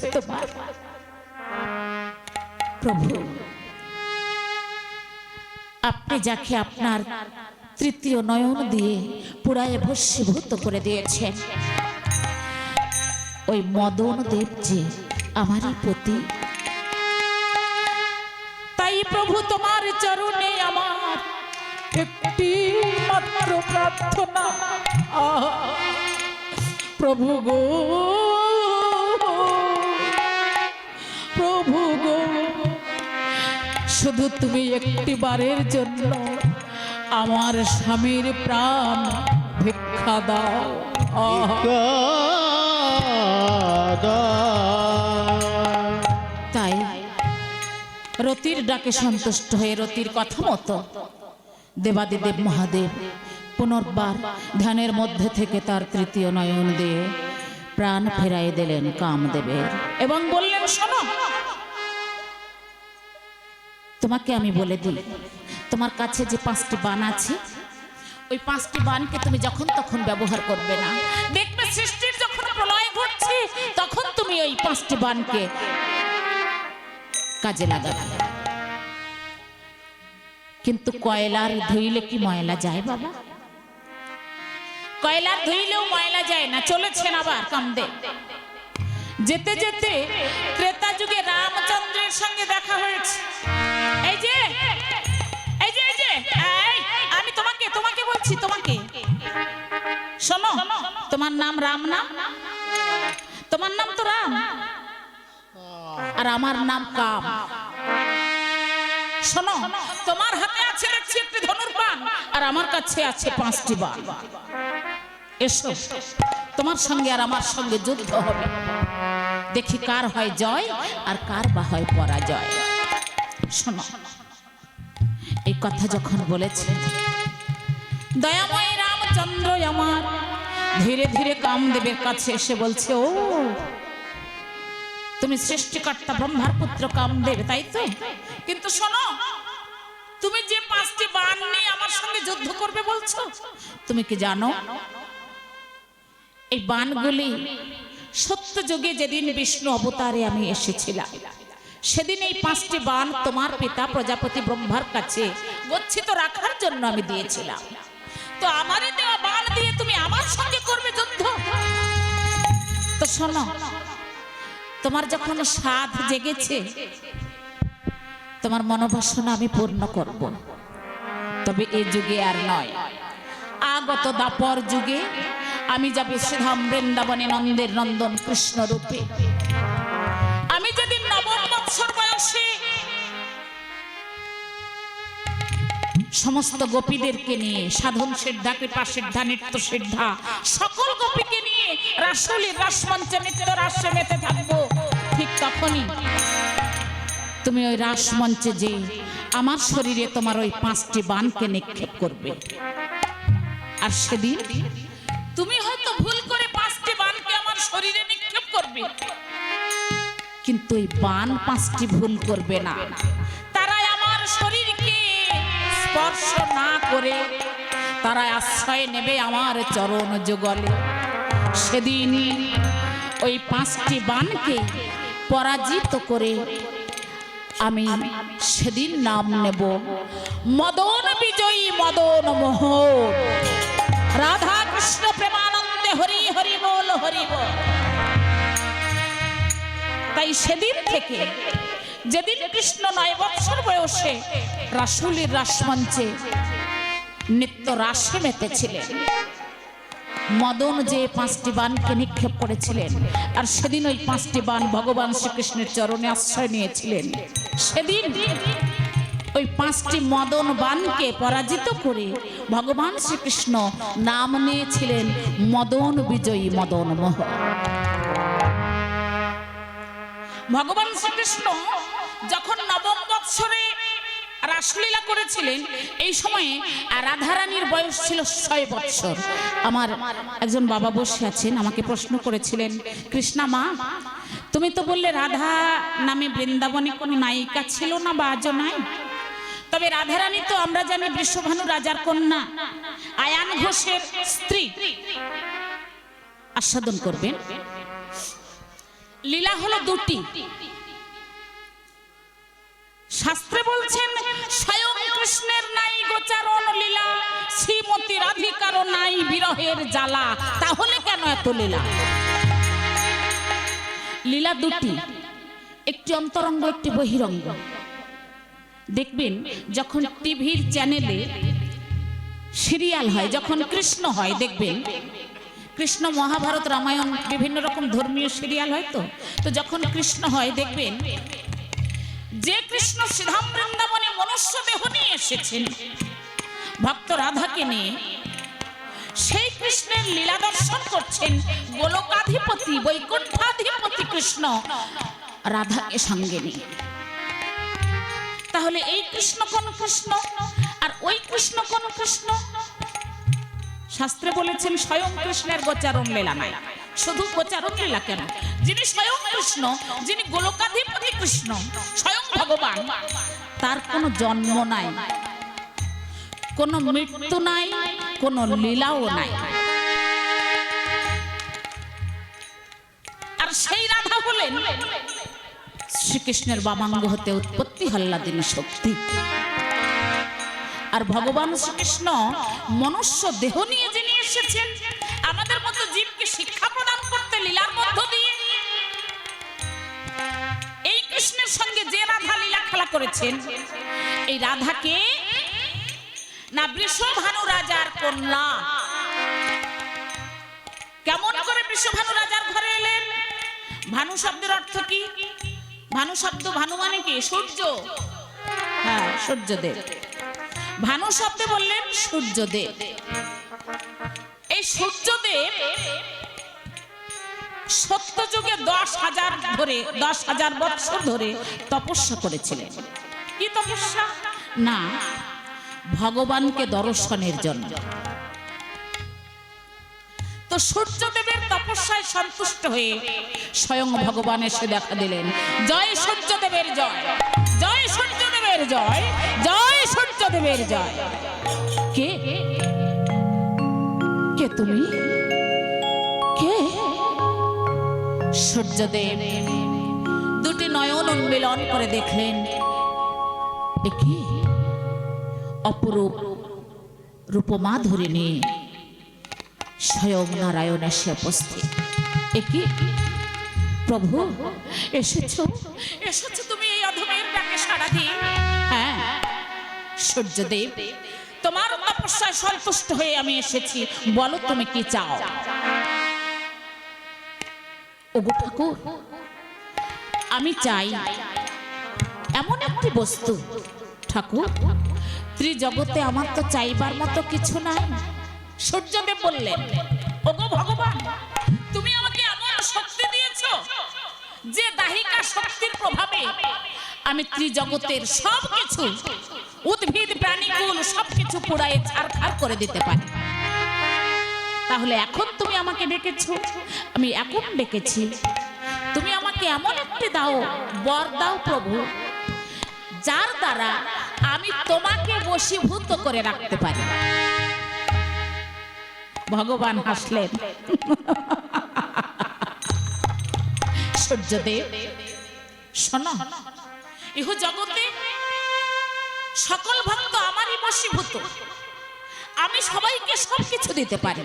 হয়েছে তোমার। প্রভু, আপনি যাকে আপনার তৃতীয় নয়ন দিয়ে পুরায় ভস্মীভূত করে দিয়েছেন, ওই মদন দেব যে আমারই প্রতি তাই প্রভু, তোমার চরণে আমার একটি মাত্র প্রার্থনা। প্রভু গো প্রভু গো। শুধু তুমি একটি বারের জন্য আমার স্বামীর প্রাণ ভিক্ষা দাও। তাই রতির ডাকে সন্তুষ্ট হয়ে রতির কথা মতো দেবাদিদেব মহাদেব পুনর্বার ধ্যানের মধ্যে থেকে তার তৃতীয় নয়ন দিয়ে প্রাণ ফেরাই দিলেন কামদেবের। এবং বললেন, শোনো, তোমাকে আমি বলে দিই, তোমার কাছে যে পাঁচটি বান আছে, ওই পাঁচটি বানকে তুমি যখন তখন ব্যবহার করবে না। দেখবে সৃষ্টির যখন প্রলয় ঘটছে, তখন তুমি ওই পাঁচটি বানকে কাজে লাগাবে। কিন্তু কয়লার ধুইলে কি ময়লা যায় বাবা? কয়লার ধুইলেও ময়লা যায় না, চলেছেন আবার কামদে যেতে যেতে ত্রেতা যুগে রামচন্দ্রের সঙ্গে দেখা হয়েছে। এই যে এই যে এই যে আমি তোমাকে তোমাকে বলছি, তোমাকে। শোনো, তোমার নাম রাম না? তোমার নাম তো রাম। আর আমার নাম কাম। শোনো, তোমার হাতে আছে একটি ধনুর বান আর আমার কাছে আছে পাঁচটি বান এসো। তোমার সঙ্গে আর আমার সঙ্গে যুদ্ধ হবে। দেখি কার হয় জয় আর কার বা হয় পরাজয়। শোনো, এই কথা যখন বলেছে, দয়াময় রামচন্দ্র আমার ধীরে ধীরে কামদেবের কাছে এসে বলছে, ও, তুমি সৃষ্টিকর্তা, ব্রহ্মার পুত্র কামদেব, তাই তো? কিন্তু শোনো, তুমি যে পাঁচটি বান নিয়ে আমার সঙ্গে যুদ্ধ করবে বলছো, তুমি কি জানো? এই বানগুলি সত্য যুগে যেদিন বিষ্ণু অবতারে আমি এসেছিলাম, সেদিন এই পাঁচটি বান তোমার পিতা প্রজাপতি ব্রহ্মার কাছে গচ্ছিত রাখার জন্য আমি দিয়েছিলাম। তো আমারই দেওয়া বান দিয়ে তুমি আমার সঙ্গে করবে যুদ্ধ? তো শোনো, তোমার যখন সাধ জেগেছে, তোমার মনোবাসনা আমি পূর্ণ করব। তবে এ যুগে আর নয়, আগত দাপর যুগে আমি যাব শ্রীধাম বৃন্দাবনে নন্দের নন্দন কৃষ্ণ রূপে। আমি যেদিন নবম বৎসর বয়সে সমস্ত গোপীদেরকে নিয়ে, সাধন সিদ্ধা, কৃপা সিদ্ধা, নৃত্য সিদ্ধা, সকল গোপীকে নিয়ে রাসুলি রাসমঞ্চে নৃত্য রাসে মেতে থাকব। ঠিক তখনই তুমি ওই রাসমঞ্চে যে আমার শরীরে তোমার ওই পাঁচটি বানকে নিক্ষেপ করবে। আর সেদিন তুমি হয়তো ভুল করে পাঁচটি বানকে আমার শরীরে নিক্ষেপ করবে। কিন্তু ওই বান পাঁচটি ভুল করবে না। তারা আমার শরীরকে স্পর্শ না করে তারা আশ্রয় নেবে আমার চরণ যুগলে। সেদিন ওই পাঁচটি বানকে পরাজিত করে আমি সেদিন নাম নেব মদন বিজয়ী মদন মোহন। রাধা কৃষ্ণ প্রেমানন্দে হরি হরি বল হরি বল। তাই সেদিন থেকে, যেদিন কৃষ্ণ নয় বৎসর বয়সে রাসুলির রাসমঞ্চে নিত্য রাসে মেতেছিলেন। মদন যে পাঁচটি বানকে নিক্ষেপ করেছিলেন, আর সেদিন ওই পাঁচটি বান ভগবান শ্রীকৃষ্ণের চরণে আশ্রয় নিয়েছিলেন। সেদিন ওই পাঁচটি মদন বানকে পরাজিত করে ভগবান শ্রীকৃষ্ণ নাম নিয়েছিলেন মদন বিজয়ী মদন মোহন ভগবান শ্রীকৃষ্ণ যখন নবম বৎসরে রাসলীলা করেছিলেন, এই সময়ে রাধারানীর বয়স ছিল ছয় বৎসর। আমার একজন বাবা বসে আছেন, আমাকে প্রশ্ন করেছিলেন, কৃষ্ণা মা, তুমি তো বললে রাধা নামে বৃন্দাবনে কোনো নায়িকা ছিল না বা আজও নাই? তবে রাধারানী তো আমরা জানি বিশ্বভানু রাজার কন্যা। আয়ান ঘোষের স্ত্রী। আস্বাদন করবেন। লীলা হলো দুটি। শাস্ত্রে বলছেন, স্বয়ং কৃষ্ণের নাই গোচারণ লীলা, শ্রীমতী রাধিকারও নাই বিরহের জ্বালা। তাহলে কেন এত লীলা? লীলা দুটি। একটি অন্তরঙ্গ, একটি বহিরঙ্গ। দেখবেন যখন টিভির চ্যানেলে সিরিয়াল হয়, যখন কৃষ্ণ হয়, দেখবেন কৃষ্ণ মহাভারত রামায়ণ বিভিন্ন রকম ধর্মীয় সিরিয়াল হয় তো? তো যখন কৃষ্ণ হয়, দেখবেন যে কৃষ্ণ শ্রীধাম বৃন্দাবনে মনুষ্য দেহ নিয়ে এসেছেন, ভক্ত রাধাকে নিয়ে, সেই কৃষ্ণের লীলা দর্শন করছেন গোলকাধিপতি, বৈকুণ্ঠাধিপতি কৃষ্ণ রাধাকে সঙ্গে নিয়ে। তাহলে এই কৃষ্ণ কোন কৃষ্ণ? আর ওই কৃষ্ণ কোন কৃষ্ণ? শাস্ত্রে বলেছেন স্বয়ং কৃষ্ণের গোচারণ লীলা নাই। শুধু গোচারণ লীলা কেন? যিনি স্বয়ং কৃষ্ণ, যিনি গোলকাধিপতি কৃষ্ণ, স্বয়ং ভগবান, তার কোনো জন্ম নাই, কোনো মৃত্যু নাই, কোনো লীলাও নাই। শ্রীকৃষ্ণের বামাঙ্গ হতে উৎপত্তি হল্লাদিনী শক্তি। আর ভগবান শ্রীকৃষ্ণ মনুষ্য দেহ নিয়ে যিনি এসেছেন, আমাদের মতো জীবকে শিক্ষা প্রদান করতে লীলার মধ্য দিয়ে এই কৃষ্ণের সঙ্গে যে রাধা লীলা খেলা করেছেন, এই রাধাকে না বৃষভানু রাজার কন্যা। কেমন করে বৃষভানু রাজার ঘরে এলেন? ভানু শব্দের অর্থ কি? ভানু শব্দ, ভানু মানে কি? সূর্য। হ্যাঁ সূর্যদেব। ভানু শব্দে বললেন সূর্যদেব। এই সূর্যদেব সত্য যুগে দশ হাজার ধরে, দশ হাজার বছর ধরে তপস্যা করেছিলেন। কি তপস্যা? না, ভগবানকে দর্শনের জন্য। তো সূর্যদেবের তপস্যায় সন্তুষ্ট হয়ে স্বয়ং ভগবান এসে দেখা দিলেন। জয় সূর্যদেবের জয়। জয় সূর্যদেবের জয়। জয় সূর্যদেবের জয়। কে? কে তুমি? কে? সূর্যদেব দুটি নয়ন উন্মিলন করে দেখলেন। অপরূপ রূপমা ধরে নিয়ে স্বয়ং নারায়ণ এসে উপস্থিত। একই প্রভু এসেছ? এসেছ তুমি এই অধমের ডাকে সাড়া দিয়ে। হ্যাঁ। সূর্যদেব তোমার তপস্যায় সন্তুষ্ট হয়ে আমি এসেছি। বলো তুমি কি চাও? ওগো ঠাকুর আমি চাই এমন একটি বস্তু। ঠাকুর ত্রিজগতে আমার তো চাইবার মতো কিছু নাই। সূর্যদেব বললেন, ওগো ভগবান, তুমি আমাকে এমন শক্তি দিয়েছ যে দাহিকা শক্তির প্রভাবে আমি ত্রিজগতের সব কিছু উদ্ভিদ, প্রাণীকুল সবকিছু পোড়ায় ছাড়খাড় করে দিতে পারি। তাহলে এখন তুমি আমাকে ডেকেছো, আমি এখন ডেকেছি। তুমি আমাকে এমন একটি দাও, বর দাও প্রভু, যার দ্বারা আমি তোমাকে বশীভূত করে রাখতে পারি। ভগবান হাসলেন। সূর্যদেব, শোনো, ইহ জগতে সকল ভক্ত আমারই বশীভূত। আমি সবাইকে সব কিছু দিতে পারি,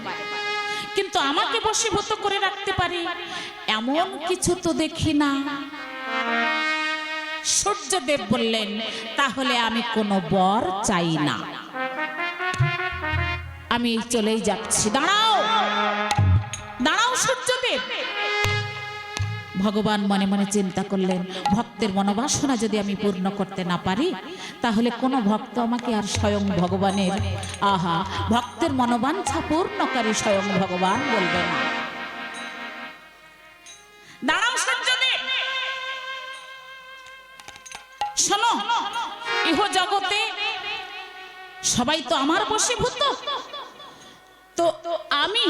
কিন্তু আমাকে বশীভূত করে রাখতে পারি এমন কিছু তো দেখি না। সূর্যদেব বললেন, তাহলে আমি কোনো বর চাই না। আমি চলেই যাচ্ছি। দাঁড়াও! দাঁড়াও সূর্যদেব! ভগবান মনে মনে চিন্তা করলেন, ভক্তের মনোবাসনা যদি আমি পূর্ণ করতে না পারি, তাহলে কোনো ভক্ত আমাকে আর স্বয়ং ভগবানের, আহা, ভক্তের মনোবাঞ্ছা পূর্ণকারী স্বয়ং ভগবান বলবে না। শোনো ইহ জগতে সবাই তো আমার বশীভূত। তো আমি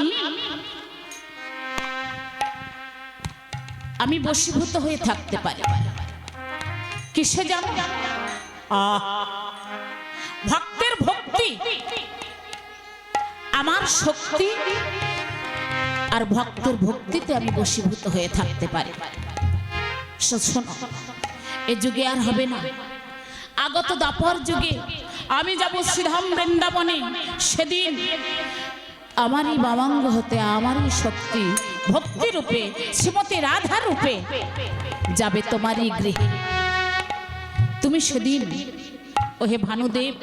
আমি বশীভূত হয়ে থাকতে পারি। কিসে জানো? ভক্তের ভক্তি। আমার শক্তি আর ভক্তের ভক্তিতে আমি বশীভূত হয়ে থাকতে পারি। শোনো এ যুগে আর হবে না। আগত দাপর যুগে আমি যাব শ্রীধাম বৃন্দাবনে। সেদিন আমারই বামাঙ্গ হতে আমারই শক্তি, ভক্তি রূপে, শ্রীমতী রাধা রূপে যাবে তোমারই গৃহে। তুমি সেদিন, ওহে ভানুদেব,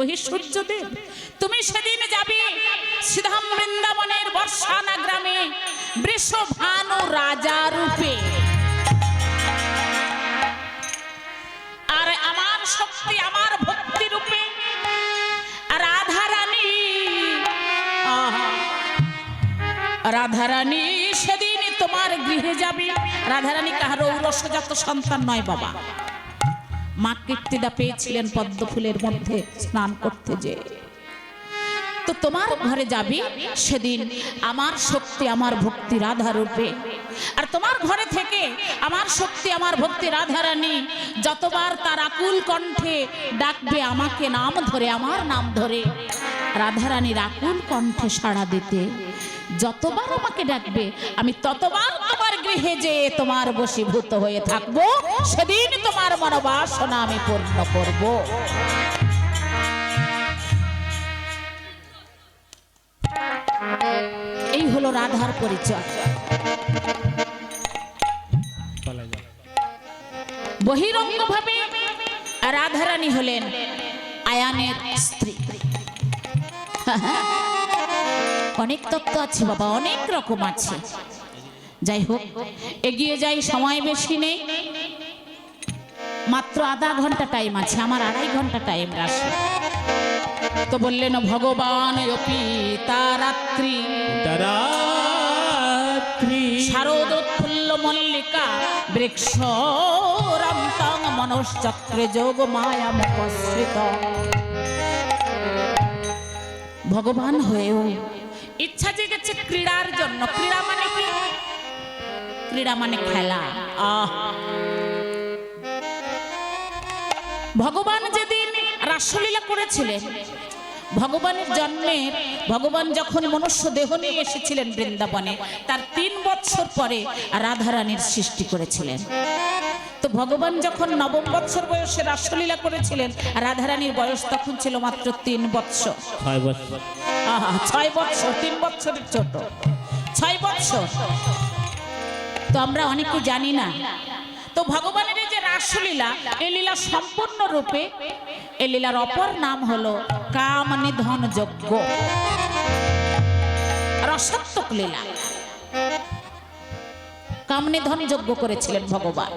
ওহে সূর্যদেব, তুমি সেদিন যাবে শ্রীধাম বৃন্দাবনের বর্ষানা গ্রামে, বৃষ ভানু রাজা রূপে। আর আমার শক্তি, আমার ভক্তি রূপে রাধা রানী সেদিন তোমার গৃহে যাবে। রাধা রানী কাহার ঔরসজাত সন্তান নয় বাবা। মা কীর্তিদা পেয়েছিলেন পদ্ম ফুলের মধ্যে স্নান করতে যে। তো তোমার ঘরে যাবি, সেদিন আমার শক্তি, আমার ভক্তি রাধা রূপে আর তোমার ঘরে থেকে আমার শক্তি, আমার ভক্তি রাধা রানী যতবার তার আকুল কণ্ঠে ডাকবে, আমাকে নাম ধরে, আমার নাম ধরে রাধা রানীর আকুল কণ্ঠে সাড়া দিতে। যতবার আমাকে ডাকবে, আমি ততবার তোমার গৃহে যে তোমার বশীভূত হয়ে থাকব। সেদিন তোমার মনোবাসনা আমি পূর্ণ করব। এই হলো রাধার পরিচয়। বহিরঙ্গ ভাবে রাধারানী হলেন আয়ানের স্ত্রী। অনেক তত্ত্ব আছে বাবা অনেক রকম আছে। যাই হোক এগিয়ে যাই সময় বেশি নেই। মাত্র আধা ঘণ্টা টাইম আছে আমার আড়াই ঘণ্টা টাইম রাশি। তো বললেন ভগবান তারাত্রি তারাত্রি শারদোৎফুল্ল মল্লিকা বৃক্ষ রামতাং মনশ্চক্রে যোগ মায়া মুপশ্রিত ভগবান হয়েও ইচ্ছা জেগেছে ক্রীড়ার জন্য। ক্রীড়া মানে কি? ক্রীড়া মানে খেলা। আহ। ভগবান যেদিন রাসলীলা করেছিলেন, ভগবানের জন্মের ভগবান যখন মনুষ্য দেহ নিয়ে এসেছিলেন বৃন্দাবনে, তার তিন বৎসর পরে রাধারানীর সৃষ্টি করেছিলেন। তো ভগবান যখন নবম বৎসর বয়সে রাসলীলা করেছিলেন, রাধারানীর বয়স তখন ছিল মাত্র তিন বৎসর। ছয় বৎসর তিন বৎসরের ছোট। ছয় বৎসর তো আমরা অনেকে জানি না। তো ভগবানের যে রাসলীলা, এই লীলা সম্পূর্ণ রূপে, এই লীলার অপর নাম হলো কাম নিধন যজ্ঞ। রসাত্মক লীলা। কাম নিধন যজ্ঞ করেছিলেন ভগবান।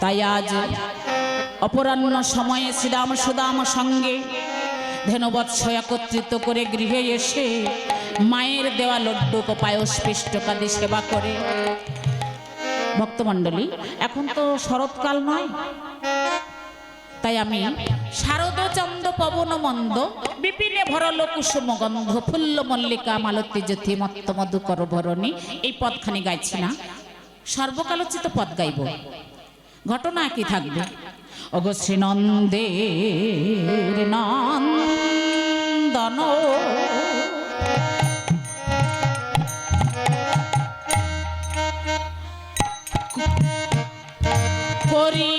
তাই আজ অপরাহ্ন সময়ে শ্রীরাম সুদাম সঙ্গে ধেনুবৎস একত্রিত করে গৃহে এসে মায়ের দেওয়া লড্ডু ও পায়স পিষ্টকাদি সেবা করে। ভক্তমণ্ডলী, এখন তো শরৎকাল নয়। তাই আমি শারদ চন্দ পবন মন্দ, বিপিনে ভরল কুসুম গন্ধ ফুল্ল মল্লিকা মালতী জ্যোতি মত্ত মধুকর ভরণী, এই পদখানি গাইছি না। সর্বকালোচিত পদ গাইব। ঘটনা একই থাকবে। অগ শ্রীনন্দের নন্দন। করি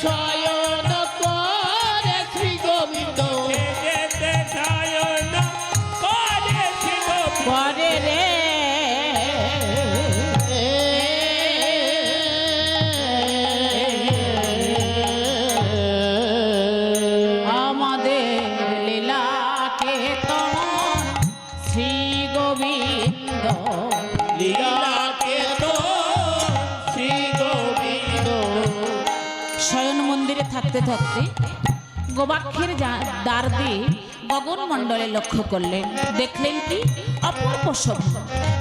try. থাকতে থাকতে গোবাক্ষের দ্বার দিয়ে গগন মণ্ডলে লক্ষ্য করলেন। দেখলেন কি? অপূর্ব শোভা।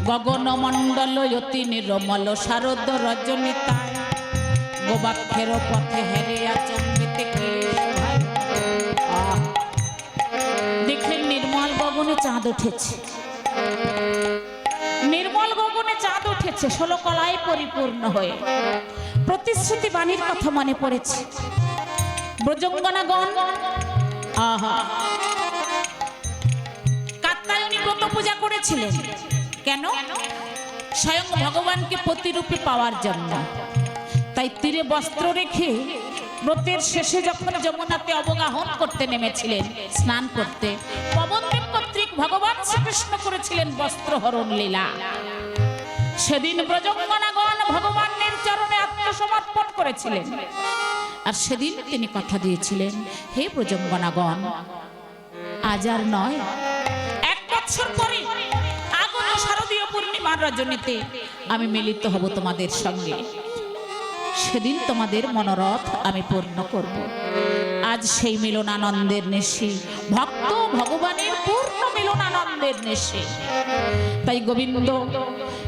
গগন মণ্ডল অতি নিরমল, শারদ রজনীতায় গোবাক্ষের পথে হেরে আচম্বিতে! দেখলেন নির্মল গগনে চাঁদ উঠেছে। নির্মল গগনে চাঁদ উঠেছে ষোলো কলায় পরিপূর্ণ হয়ে। প্রতিশ্রুতি বাণীর কথা মনে পড়েছে। ব্রজঙ্গনাগণ। আহা। কাত্তায়নী ব্রত পূজা করেছিলেন। কেন? স্বয়ং ভগবানকে প্রতিরূপে পাওয়ার জন্য। তাই তীরে বস্ত্র রেখে ব্রতের শেষে যখন যমুনাতে অবগাহন করতে নেমেছিলেন স্নান করতে পবনদেব কর্তৃক ভগবান শ্রীকৃষ্ণ করেছিলেন বস্ত্রহরণ লীলা। সেদিন ব্রজঙ্গনাগণ ভগবানের চরণে আত্মসমর্পণ করেছিলেন। আর সেদিন তিনি কথা দিয়েছিলেন, হে ব্রজঙ্গনাগণ আজ আর নয়, এক বছর পরে আগত শারদীয় পূর্ণিমার রজনীতে আমি মিলিত হব তোমাদের সঙ্গে। সেদিন তোমাদের মনোরথ আমি পূর্ণ করব। আজ সেই মিলনানন্দের নেশে, ভক্ত ভগবানের পূর্ণ মিলনানন্দের নেশে। তাই গোবিন্দ,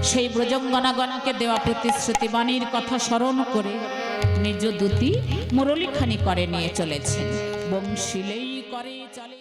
সেই ব্রজঙ্গনাগণকে দেওয়া প্রতিশ্রুতি বাণীর কথা স্মরণ করে নিজ দূতি মুরলীখানি করে নিয়ে চলেছেন। বংশীলেই করে চলে